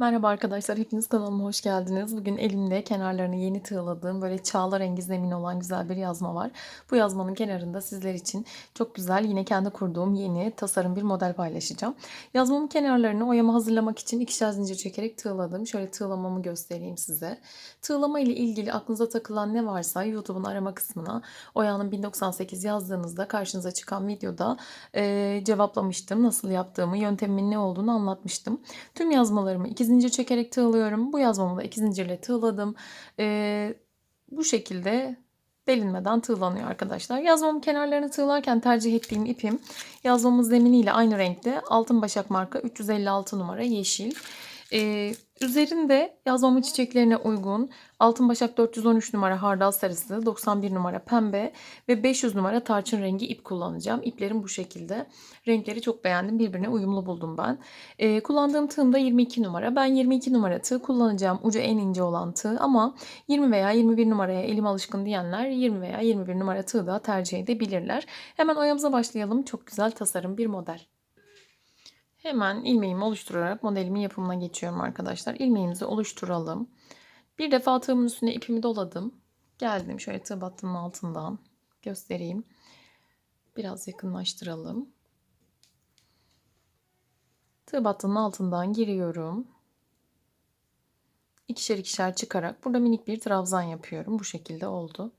Merhaba arkadaşlar, hepiniz kanalıma hoş geldiniz. Bugün elimde kenarlarını yeni tığladığım böyle çağla rengi zemin olan güzel bir yazma var. Bu yazmanın kenarında sizler için çok güzel yine kendi kurduğum yeni tasarım bir model paylaşacağım. Yazmamın kenarlarını oyama hazırlamak için ikişer zincir çekerek tığladım. Şöyle tığlamamı göstereyim size. Tığlama ile ilgili aklınıza takılan ne varsa YouTube'un arama kısmına Oya'nın 1098 yazdığınızda karşınıza çıkan videoda e, cevaplamıştım. Nasıl yaptığımı, yöntemimin ne olduğunu anlatmıştım. Tüm yazmalarımı iki zincir çekerek tığlıyorum. Bu yazmamı da iki zincirle tığladım. Ee, bu şekilde delinmeden tığlanıyor arkadaşlar. Yazmamın kenarlarını tığlarken tercih ettiğim ipim yazmamın zeminiyle aynı renkte altın başak marka 356 numara yeşil. Ee, üzerinde yazmamın çiçeklerine uygun altın başak 413 numara hardal sarısı, 91 numara pembe ve 500 numara tarçın rengi ip kullanacağım. İplerim bu şekilde. Renkleri çok beğendim. Birbirine uyumlu buldum ben. Ee, kullandığım tığım da 22 numara. Ben 22 numara tığ kullanacağım. Ucu en ince olan tığ ama 20 veya 21 numaraya elim alışkın diyenler 20 veya 21 numara tığ da tercih edebilirler. Hemen oyamıza başlayalım. Çok güzel tasarım bir model. Hemen ilmeğimi oluşturarak modelimin yapımına geçiyorum arkadaşlar. İlmeğimizi oluşturalım. Bir defa tığımın üstüne ipimi doladım. Geldim şöyle tığ battının altından göstereyim. Biraz yakınlaştıralım. Tığ battının altından giriyorum. İkişer ikişer çıkarak burada minik bir trabzan yapıyorum. Bu şekilde oldu.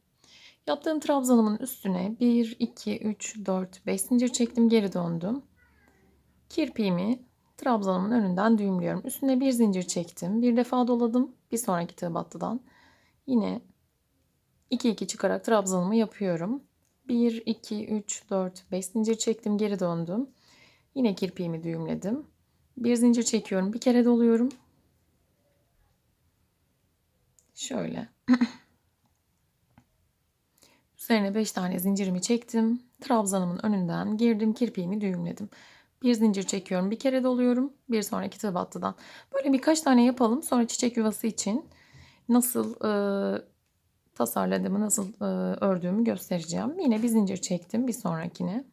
Yaptığım trabzanımın üstüne 1, 2, 3, 4, 5 zincir çektim. Geri döndüm. Kirpiğimi trabzanımın önünden düğümlüyorum. Üstüne bir zincir çektim. Bir defa doladım. Bir sonraki tığ battıdan. Yine 2 2 çıkarak trabzanımı yapıyorum. 1 2 3 4 5 zincir çektim, geri döndüm. Yine kirpiğimi düğümledim. Bir zincir çekiyorum, bir kere doluyorum. Şöyle. Üzerine 5 tane zincirimi çektim. Trabzanımın önünden girdim, kirpiğimi düğümledim. Bir zincir çekiyorum. Bir kere doluyorum. Bir sonraki tığ battıdan. Böyle birkaç tane yapalım. Sonra çiçek yuvası için nasıl e, tasarladığımı, nasıl e, ördüğümü göstereceğim. Yine bir zincir çektim bir sonrakine.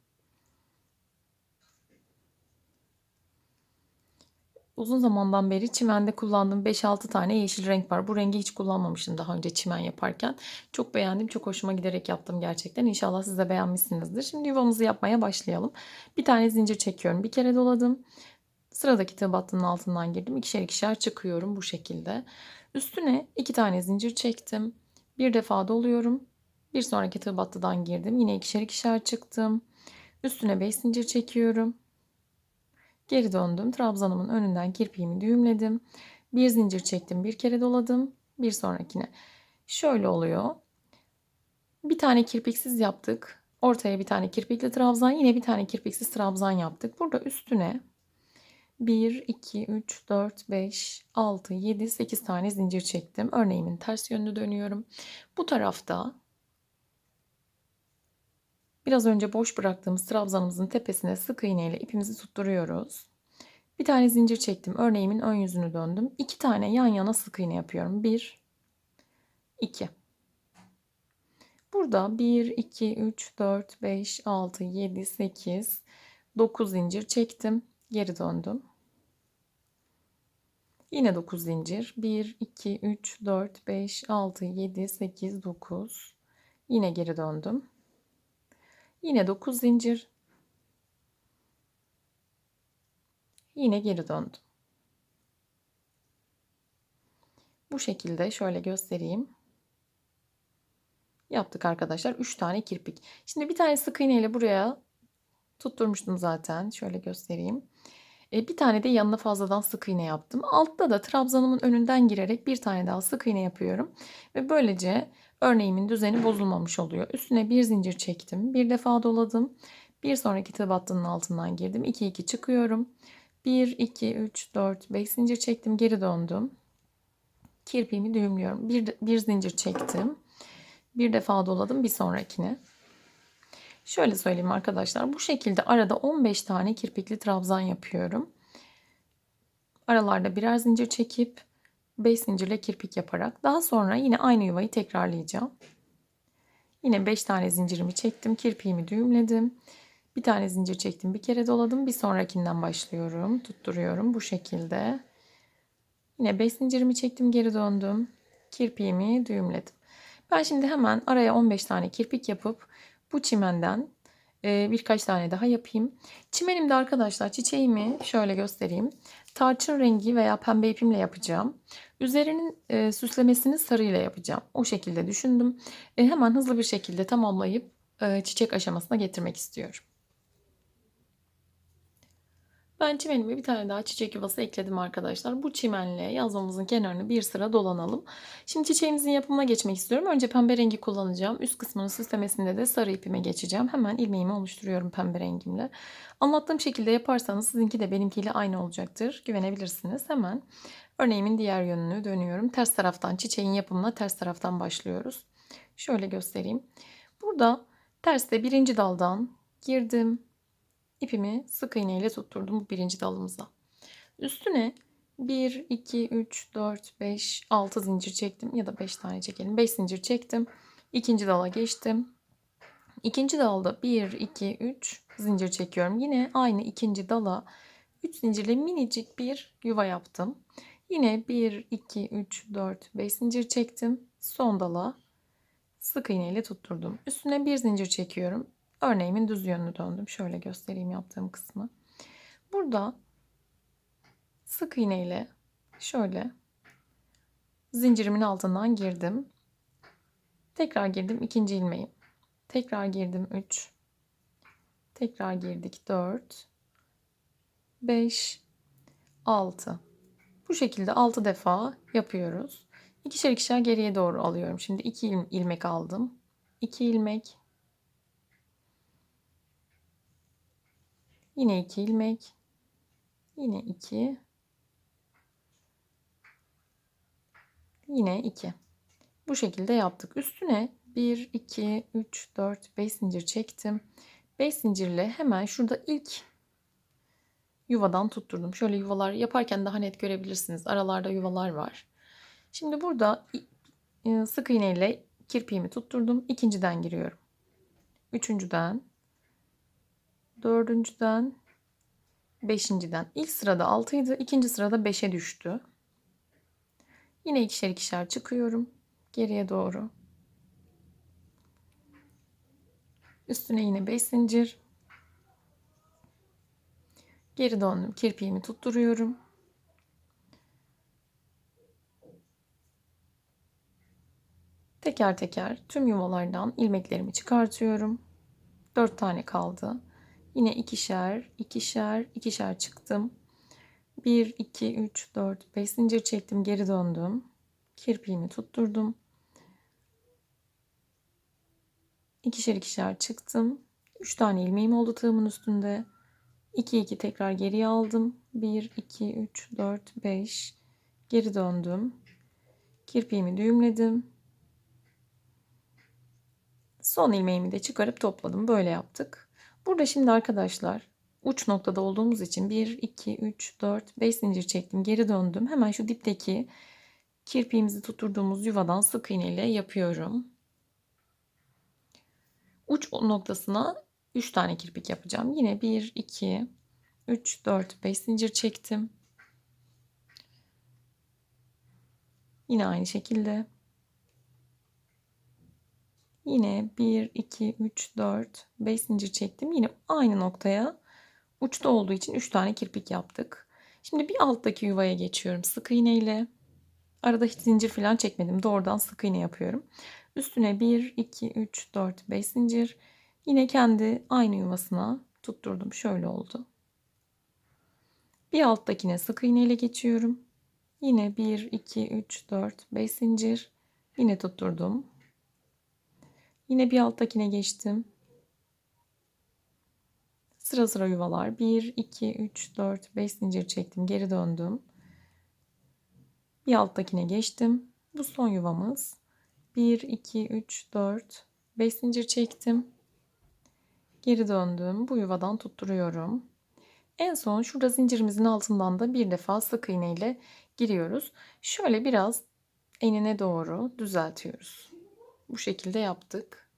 Uzun zamandan beri çimende kullandığım 5-6 tane yeşil renk var. Bu rengi hiç kullanmamıştım daha önce çimen yaparken. Çok beğendim. Çok hoşuma giderek yaptım gerçekten. İnşallah siz de beğenmişsinizdir. Şimdi yuvamızı yapmaya başlayalım. Bir tane zincir çekiyorum. Bir kere doladım. Sıradaki tığ battının altından girdim. İkişer ikişer çıkıyorum bu şekilde. Üstüne iki tane zincir çektim. Bir defa doluyorum. Bir sonraki tığ battıdan girdim. Yine ikişer ikişer çıktım. Üstüne 5 zincir çekiyorum. Geri döndüm. Trabzanımın önünden kirpiğimi düğümledim. Bir zincir çektim. Bir kere doladım. Bir sonrakine. Şöyle oluyor. Bir tane kirpiksiz yaptık. Ortaya bir tane kirpikli trabzan. Yine bir tane kirpiksiz trabzan yaptık. Burada üstüne 1, 2, 3, 4, 5, 6, 7, 8 tane zincir çektim. Örneğimin ters yönünü dönüyorum. Bu tarafta Biraz önce boş bıraktığımız trabzanımızın tepesine sık iğne ile ipimizi tutturuyoruz. Bir tane zincir çektim. Örneğimin ön yüzünü döndüm. İki tane yan yana sık iğne yapıyorum. Bir, iki. Burada 1, 2, 3, 4, 5, 6, 7, 8, 9 zincir çektim. Geri döndüm. Yine 9 zincir. 1, 2, 3, 4, 5, 6, 7, 8, 9. Yine geri döndüm. Yine 9 zincir. Yine geri döndüm. Bu şekilde şöyle göstereyim. Yaptık arkadaşlar. 3 tane kirpik. Şimdi bir tane sık iğne ile buraya tutturmuştum zaten. Şöyle göstereyim. E, bir tane de yanına fazladan sık iğne yaptım. Altta da trabzanımın önünden girerek bir tane daha sık iğne yapıyorum. Ve böylece örneğimin düzeni bozulmamış oluyor. Üstüne bir zincir çektim. Bir defa doladım. Bir sonraki tığ battının altından girdim. 2 2 çıkıyorum. 1 2 3 4 5 zincir çektim. Geri döndüm. Kirpiğimi düğümlüyorum. Bir, bir zincir çektim. Bir defa doladım bir sonrakine. Şöyle söyleyeyim arkadaşlar. Bu şekilde arada 15 tane kirpikli trabzan yapıyorum. Aralarda birer zincir çekip 5 zincirle kirpik yaparak daha sonra yine aynı yuvayı tekrarlayacağım. Yine 5 tane zincirimi çektim. Kirpiğimi düğümledim. Bir tane zincir çektim. Bir kere doladım. Bir sonrakinden başlıyorum. Tutturuyorum bu şekilde. Yine 5 zincirimi çektim geri döndüm. Kirpiğimi düğümledim. Ben şimdi hemen araya 15 tane kirpik yapıp bu çimenden e, birkaç tane daha yapayım. Çimenimde arkadaşlar çiçeğimi şöyle göstereyim. Tarçın rengi veya pembe ipimle yapacağım. Üzerinin e, süslemesini sarıyla yapacağım. O şekilde düşündüm. E, hemen hızlı bir şekilde tamamlayıp e, çiçek aşamasına getirmek istiyorum. Ben çimenime bir tane daha çiçek yuvası ekledim arkadaşlar. Bu çimenle yazmamızın kenarını bir sıra dolanalım. Şimdi çiçeğimizin yapımına geçmek istiyorum. Önce pembe rengi kullanacağım. Üst kısmının süslemesinde de sarı ipime geçeceğim. Hemen ilmeğimi oluşturuyorum pembe rengimle. Anlattığım şekilde yaparsanız sizinki de benimkiyle aynı olacaktır. Güvenebilirsiniz. Hemen örneğimin diğer yönünü dönüyorum. Ters taraftan çiçeğin yapımına ters taraftan başlıyoruz. Şöyle göstereyim. Burada terste birinci daldan girdim ipimi sık iğne ile tutturdum bu birinci dalımıza. Üstüne 1, 2, 3, 4, 5, 6 zincir çektim ya da 5 tane çekelim. 5 zincir çektim. İkinci dala geçtim. İkinci dalda 1, 2, 3 zincir çekiyorum. Yine aynı ikinci dala 3 zincirle minicik bir yuva yaptım. Yine 1, 2, 3, 4, 5 zincir çektim. Son dala sık iğne ile tutturdum. Üstüne bir zincir çekiyorum. Örneğimin düz yönünü döndüm. Şöyle göstereyim yaptığım kısmı. Burada sık iğne ile şöyle zincirimin altından girdim. Tekrar girdim ikinci ilmeğim. Tekrar girdim 3. Tekrar girdik 4. 5 6. Bu şekilde 6 defa yapıyoruz. İkişer ikişer geriye doğru alıyorum. Şimdi 2 ilmek aldım. 2 ilmek Yine 2 ilmek. Yine 2. Yine 2. Bu şekilde yaptık. Üstüne 1, 2, 3, 4, 5 zincir çektim. 5 zincirle hemen şurada ilk yuvadan tutturdum. Şöyle yuvalar yaparken daha net görebilirsiniz. Aralarda yuvalar var. Şimdi burada e, sık iğne ile kirpiğimi tutturdum. İkinciden giriyorum. Üçüncüden dördüncüden, beşinciden. İlk sırada 6 idi. ikinci sırada 5'e düştü. Yine ikişer ikişer çıkıyorum. Geriye doğru. Üstüne yine 5 zincir. Geri döndüm. Kirpiğimi tutturuyorum. Teker teker tüm yuvalardan ilmeklerimi çıkartıyorum. 4 tane kaldı. Yine ikişer, ikişer, ikişer çıktım. 1, 2, 3, 4, 5 zincir çektim. Geri döndüm. Kirpiğimi tutturdum. İkişer ikişer çıktım. 3 tane ilmeğim oldu tığımın üstünde. 2 2 tekrar geriye aldım. 1 2 3 4 5 geri döndüm. Kirpiğimi düğümledim. Son ilmeğimi de çıkarıp topladım. Böyle yaptık. Burada şimdi arkadaşlar uç noktada olduğumuz için 1, 2, 3, 4, 5 zincir çektim. Geri döndüm. Hemen şu dipteki kirpiğimizi tutturduğumuz yuvadan sık iğne ile yapıyorum. Uç noktasına 3 tane kirpik yapacağım. Yine 1, 2, 3, 4, 5 zincir çektim. Yine aynı şekilde Yine 1, 2, 3, 4, 5 zincir çektim. Yine aynı noktaya uçta olduğu için 3 tane kirpik yaptık. Şimdi bir alttaki yuvaya geçiyorum sık iğne ile. Arada hiç zincir falan çekmedim. Doğrudan sık iğne yapıyorum. Üstüne 1, 2, 3, 4, 5 zincir. Yine kendi aynı yuvasına tutturdum. Şöyle oldu. Bir alttakine sık iğne ile geçiyorum. Yine 1, 2, 3, 4, 5 zincir. Yine tutturdum. Yine bir alttakine geçtim. Sıra sıra yuvalar. 1, 2, 3, 4, 5 zincir çektim. Geri döndüm. Bir alttakine geçtim. Bu son yuvamız. 1, 2, 3, 4, 5 zincir çektim. Geri döndüm. Bu yuvadan tutturuyorum. En son şurada zincirimizin altından da bir defa sık iğne ile giriyoruz. Şöyle biraz enine doğru düzeltiyoruz. Bu şekilde yaptık.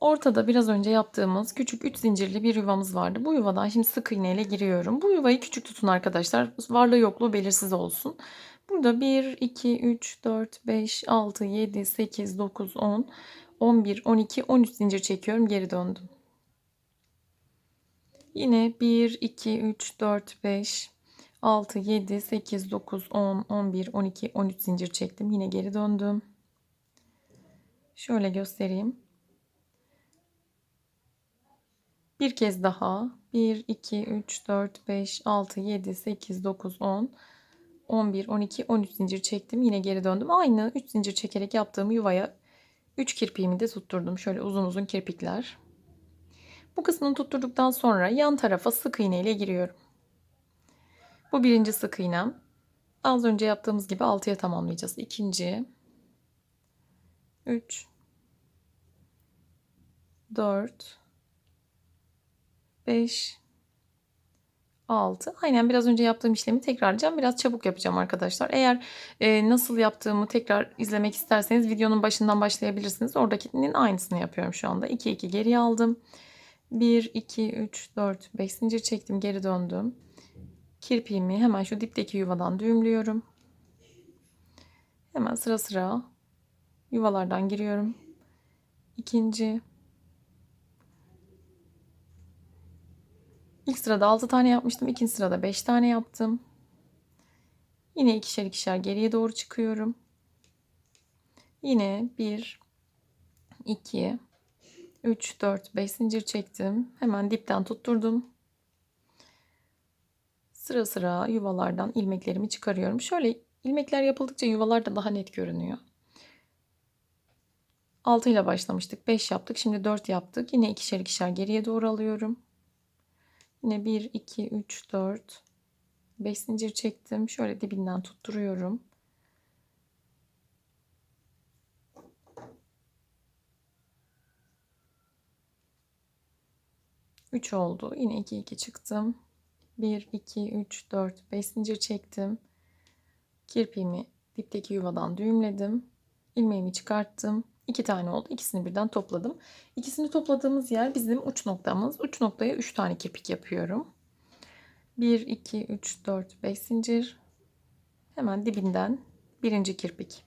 Ortada biraz önce yaptığımız küçük 3 zincirli bir yuvamız vardı. Bu yuvadan şimdi sık iğne ile giriyorum. Bu yuvayı küçük tutun arkadaşlar. Varlığı yokluğu belirsiz olsun. Burada 1, 2, 3, 4, 5, 6, 7, 8, 9, 10, 11, 12, 13 zincir çekiyorum. Geri döndüm. Yine 1, 2, 3, 4, 5, 6, 7, 8, 9, 10, 11, 12, 13 zincir çektim. Yine geri döndüm. Şöyle göstereyim. Bir kez daha. 1, 2, 3, 4, 5, 6, 7, 8, 9, 10, 11, 12, 13 zincir çektim. Yine geri döndüm. Aynı 3 zincir çekerek yaptığım yuvaya 3 kirpiğimi de tutturdum. Şöyle uzun uzun kirpikler. Bu kısmını tutturduktan sonra yan tarafa sık iğne ile giriyorum. Bu birinci sık iğnem. Az önce yaptığımız gibi 6'ya tamamlayacağız. İkinci. 3 4 5 6 aynen biraz önce yaptığım işlemi tekrarlayacağım. Biraz çabuk yapacağım arkadaşlar. Eğer e, nasıl yaptığımı tekrar izlemek isterseniz videonun başından başlayabilirsiniz. Oradakinin aynısını yapıyorum şu anda. 2 2 geriye aldım. 1 2 3 4 5 zincir çektim, geri döndüm. Kirpiğimi hemen şu dipteki yuvadan düğümlüyorum. Hemen sıra sıra yuvalardan giriyorum. İkinci İlk sırada 6 tane yapmıştım. İkinci sırada 5 tane yaptım. Yine ikişer ikişer geriye doğru çıkıyorum. Yine 1 2 3 4 5 zincir çektim. Hemen dipten tutturdum. Sıra sıra yuvalardan ilmeklerimi çıkarıyorum. Şöyle ilmekler yapıldıkça yuvalar da daha net görünüyor. 6 ile başlamıştık. 5 yaptık. Şimdi 4 yaptık. Yine ikişer ikişer geriye doğru alıyorum. Yine 1, 2, 3, 4, 5 zincir çektim. Şöyle dibinden tutturuyorum. Üç oldu. Yine iki iki çıktım. 1, 2, 3, 4, 5 zincir çektim. Kirpiğimi dipteki yuvadan düğümledim. ilmeğimi çıkarttım. İki tane oldu. İkisini birden topladım. İkisini topladığımız yer bizim uç noktamız. Uç noktaya 3 tane kirpik yapıyorum. 1, 2, 3, 4, 5 zincir. Hemen dibinden birinci kirpik.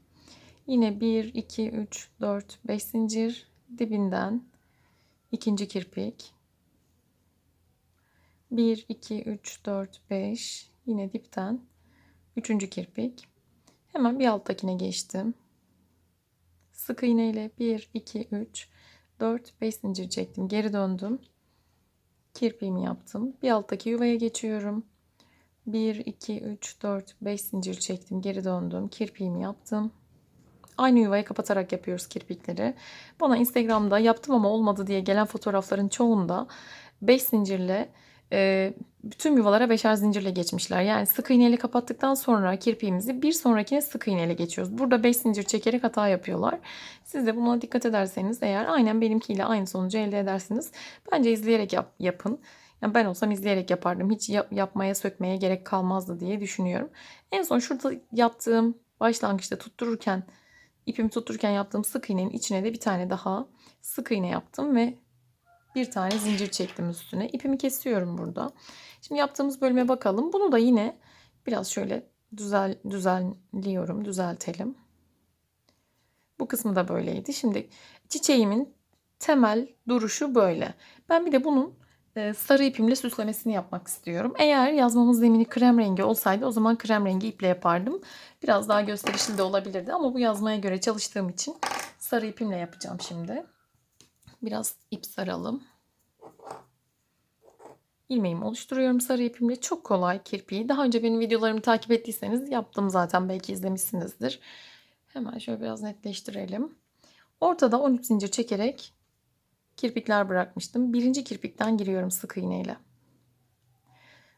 Yine 1, 2, 3, 4, 5 zincir. Dibinden ikinci kirpik. 1, 2, 3, 4, 5. Yine dipten üçüncü kirpik. Hemen bir alttakine geçtim. Sık iğne ile 1, 2, 3, 4, 5 zincir çektim. Geri döndüm. Kirpiğimi yaptım. Bir alttaki yuvaya geçiyorum. 1, 2, 3, 4, 5 zincir çektim. Geri döndüm. Kirpiğimi yaptım. Aynı yuvayı kapatarak yapıyoruz kirpikleri. Bana Instagram'da yaptım ama olmadı diye gelen fotoğrafların çoğunda 5 zincirle e, bütün yuvalara beşer zincirle geçmişler. Yani sık iğneyle kapattıktan sonra kirpiğimizi bir sonrakine sık iğneyle geçiyoruz. Burada 5 zincir çekerek hata yapıyorlar. Siz de buna dikkat ederseniz eğer aynen benimkiyle aynı sonucu elde edersiniz. Bence izleyerek yap, yapın. Yani ben olsam izleyerek yapardım. Hiç yap, yapmaya sökmeye gerek kalmazdı diye düşünüyorum. En son şurada yaptığım başlangıçta tuttururken ipimi tuttururken yaptığım sık iğnenin içine de bir tane daha sık iğne yaptım ve bir tane zincir çektim üstüne. İpimi kesiyorum burada. Şimdi yaptığımız bölüme bakalım. Bunu da yine biraz şöyle düzel, düzenliyorum, düzeltelim. Bu kısmı da böyleydi. Şimdi çiçeğimin temel duruşu böyle. Ben bir de bunun e, sarı ipimle süslemesini yapmak istiyorum. Eğer yazmamız zemini krem rengi olsaydı o zaman krem rengi iple yapardım. Biraz daha gösterişli de olabilirdi ama bu yazmaya göre çalıştığım için sarı ipimle yapacağım şimdi. Biraz ip saralım. İlmeğimi oluşturuyorum sarı ipimle. Çok kolay kirpiği. Daha önce benim videolarımı takip ettiyseniz yaptım zaten. Belki izlemişsinizdir. Hemen şöyle biraz netleştirelim. Ortada 13 zincir çekerek kirpikler bırakmıştım. Birinci kirpikten giriyorum sık iğneyle.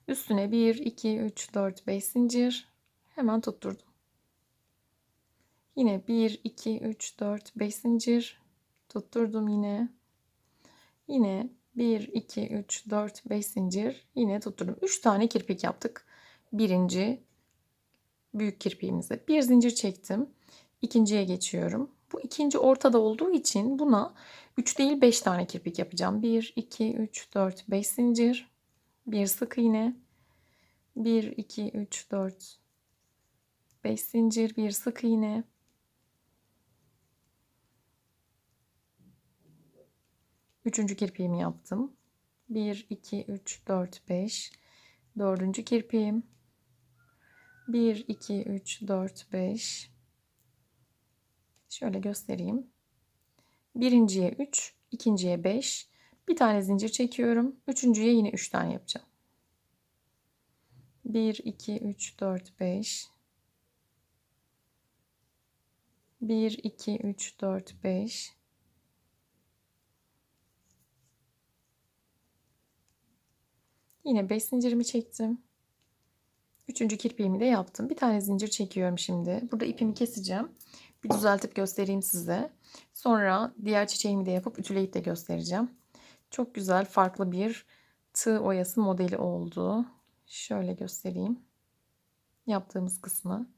Üstüne 1, 2, 3, 4, 5 zincir. Hemen tutturdum. Yine 1, 2, 3, 4, 5 zincir. Tutturdum yine. Yine 1, 2, 3, 4, 5 zincir. Yine tutturdum. 3 tane kirpik yaptık. Birinci büyük kirpiğimize. Bir zincir çektim. İkinciye geçiyorum. Bu ikinci ortada olduğu için buna 3 değil 5 tane kirpik yapacağım. 1, 2, 3, 4, 5 zincir. Bir sık iğne. 1, 2, 3, 4, 5 zincir. Bir sık iğne. Üçüncü kirpiğimi yaptım. 1, 2, 3, 4, 5. Dördüncü kirpiğim. 1, 2, 3, 4, 5. Şöyle göstereyim. Birinciye 3, ikinciye 5. Bir tane zincir çekiyorum. Üçüncüye yine 3 tane yapacağım. 1, 2, 3, 4, 5. 1, 2, 3, 4, 5. Yine 5 zincirimi çektim. Üçüncü kirpiğimi de yaptım. Bir tane zincir çekiyorum şimdi. Burada ipimi keseceğim. Bir düzeltip göstereyim size. Sonra diğer çiçeğimi de yapıp ütüleyip de göstereceğim. Çok güzel farklı bir tığ oyası modeli oldu. Şöyle göstereyim. Yaptığımız kısmı.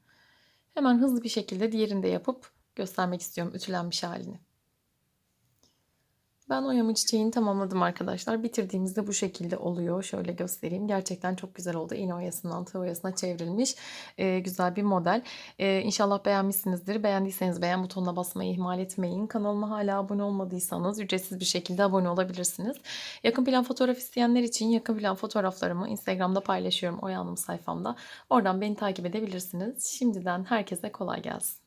Hemen hızlı bir şekilde diğerini de yapıp göstermek istiyorum ütülenmiş halini. Ben oyamı çiçeğini tamamladım arkadaşlar. Bitirdiğimizde bu şekilde oluyor. Şöyle göstereyim. Gerçekten çok güzel oldu. İğne oyasından tığ oyasına çevrilmiş. Ee, güzel bir model. Ee, inşallah beğenmişsinizdir. Beğendiyseniz beğen butonuna basmayı ihmal etmeyin. Kanalıma hala abone olmadıysanız ücretsiz bir şekilde abone olabilirsiniz. Yakın plan fotoğraf isteyenler için yakın plan fotoğraflarımı Instagram'da paylaşıyorum. Oya Hanım sayfamda. Oradan beni takip edebilirsiniz. Şimdiden herkese kolay gelsin.